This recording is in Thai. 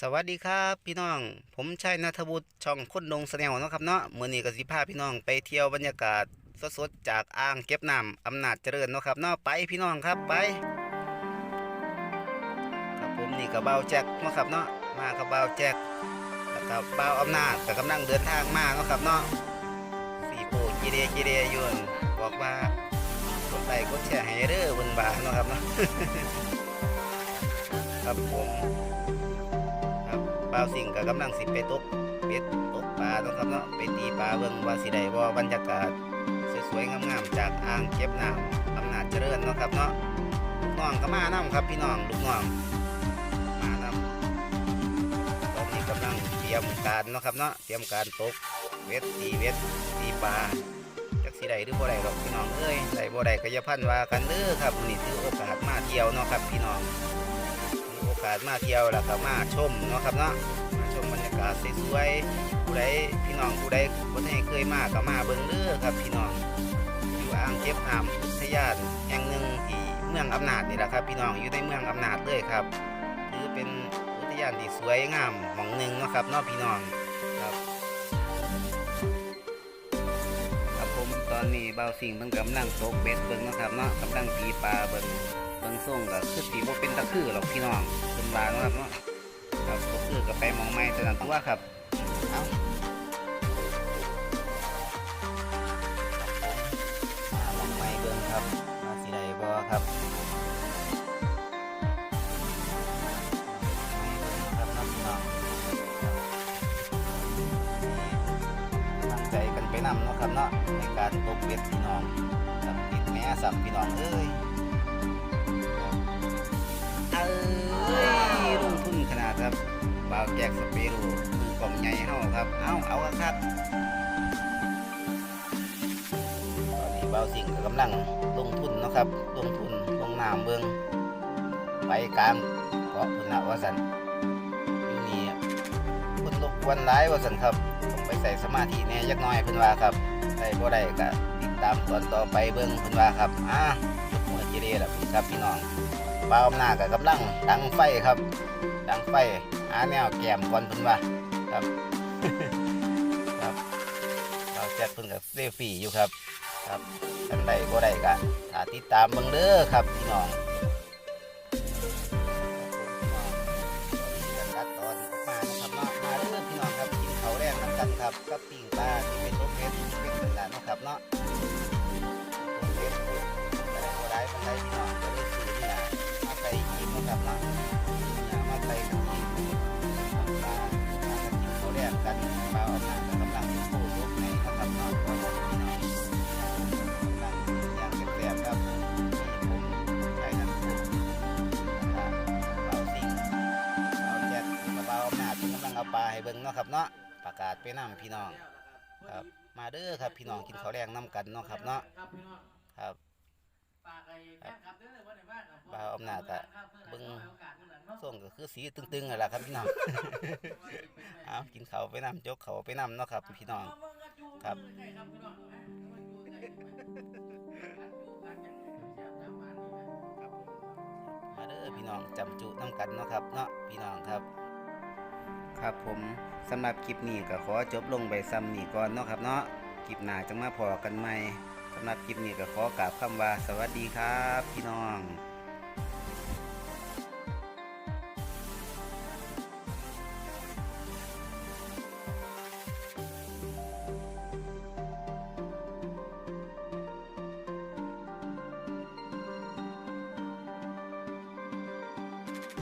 สวัสดีครับพี่น้อง ผมชัยนัทวุฒิช่องคนดงสแนลนะครับเนาะมื้อนี้ก็สิพาพี่น้องไปเที่ยวบรรยากาศสดๆจากอ่างเก็บน้ำอำนาจเจริญนะครับเนาะไปพี่น้องครับไปครับผมนี่ก็เบาแจ็คเนาะครับเนาะมากับเบาแจ็คแล้วก็เบาอำนาจก็กำลังเดินทางมาเนะครับเนาะสีโปกีเรกีเรยุนบอกว่ากดไลค์กดแชร์ให้เด้อบนบาเนะครับเนาะครับผม บ่าวสิ่งก็กำลังสิไปตกเป็ดตกปลาเนาะครับเนาะไปตีปลาเบิ่งว่าสิได้บ่บรรยากาศสวยๆงามๆจากอ่างเก็บน้ำอำนาจเจริญเนาะครับเนาะลูกน้องก็มานํครับพี่น้องลูกน้องมานํตอนนี้กำลังเตรียมการเนาะครับเนาะเตรียมการตกเบ็ดตีเบ็ดตีปลาจักสิได้หรือบ่ได้หรอกพี่น้องเอ้ยได้บ่ได้ก็อย่าพันว่ากันเด้อครับนี่ถือโอกาสมาเที่ยวเนาะครับพี่น้อง โอกาสมาเที่ยวแล้วก็มาชมเนาะครับเนาะมาชมบรรยากาศสวยๆผู้ใดพี่น้องผู้ใดคนไหนเคยมาก็มาเบิ่งเด้อครับพี่น้องอยู่อ่างเก็บน้ำอุทยานแห่งหนึ่งที่เมืองอำนาจนี่แหละครับ พี่น้องอยู่ในเมืองอำนาจเลยครับถือเป็นอุทยานที่สวยงามหม่องหนึ่งเนาะครับเนาะพี่น้องครับครับผมตอนนี้เบาสิ่งเพิ่งกำลังตกเบ็ดเบิ่งนะครับเนาะกำลังตีปลาเบิ่ง บิ่งส่งก็คือสีโบ่เป็นตะคือหรอกพี่น้องเป็นบาเนาะครับเนาะครับก็คือก็ไปมองไม้แต่นั้นตัวครับเอามาหมองไม้เบิ่งครับมาสิได้บ่ครับครับน้องน้องตั้งใจกันไปนำเนาะครับเนาะในการตกเบ็ดพี่น้องครับติดแม่สับพี่น้องเอ้ย เอ้ยลงทุนขนาดครับบ่าวแจกสเปรูมือกล่องใหญ่เฮาครับ เอาเอาครับตอนนี้บ่าวสิงก็กำลังลงทุนนะครับ ลงทุนลงน้ำเบิงไปกลางเกาะพุนนะวสันอยู่นี่คนรบกวันหลายวสันครับต้องไปใส่สมาธิแน่ยักน้อยเพิ่นว่าครับได้บ่ได้ก็ติดตามตอนต่อไปเบิ่งเพิ่นว่าครับอะยกมือจีเรีล่ะพี่ครับพี่น้อง บ่าอำนาจกับกำลังดังไฟครับดังไฟหาแนวแกมก่อนเพิ่นว่าครับครับเราแจ็คเพิ่นกับเซฟี่อยู่ครับ ครับทันใดบ่ได้ก็ถ้าติดตามเบิ่งเด้อครับพี่น้องตัดตอนมาครับเนามาเด้อพี่น้องครับกินข้าวแรงนำกันครับกับปิ้งปลาที่เป็นรสเผ็ดเป็นเป็นแล้วนาะครับเนาะ กันปลาออกมาก็กำลังผล่ลกในนะครับเนาะก็บอกกำลังอย่างแซ่บๆครับผมใช้น้ำซุปนะครับเบาสิ่งเอาแจ็คกระเป๋าอำนาจเพิ่นกำลังเอาปลาให้เบิ่งเนาะครับเนาะประกาศไปนํพี่น้องครับมาเด้อครับพี่น้องกินข้าวแรงนํกันเนาะครับเนาะครับพี่น้องครับฝากไอ้แฟนคลับเด้อบ่ได้ว่าครับบ่าวอำนาจอะเบิ่ง ส่งก็คือสีตึงๆนั่นแหละครับพี่น้องเอากินเขาไปนํจกเขาไปนํเนาะครับ พี่น้องครับมาอยู่ใกล้กันองแซ่บน้ำหวานนี่นะมาเด้อพี่น้องจำจุน้ำกันเนาะครับเนาะพี่น้องครับ ครับผมสำหรับคลิปนี้ก็ขอจบลงไปซ้ำนี่ก่อนเนาะครับเนาะคลิปหน้าจังมาพอกันใหม่สำหรับคลิปนี้ก็ขอกราบคำว่าสวัสดีครับ พี่น้อง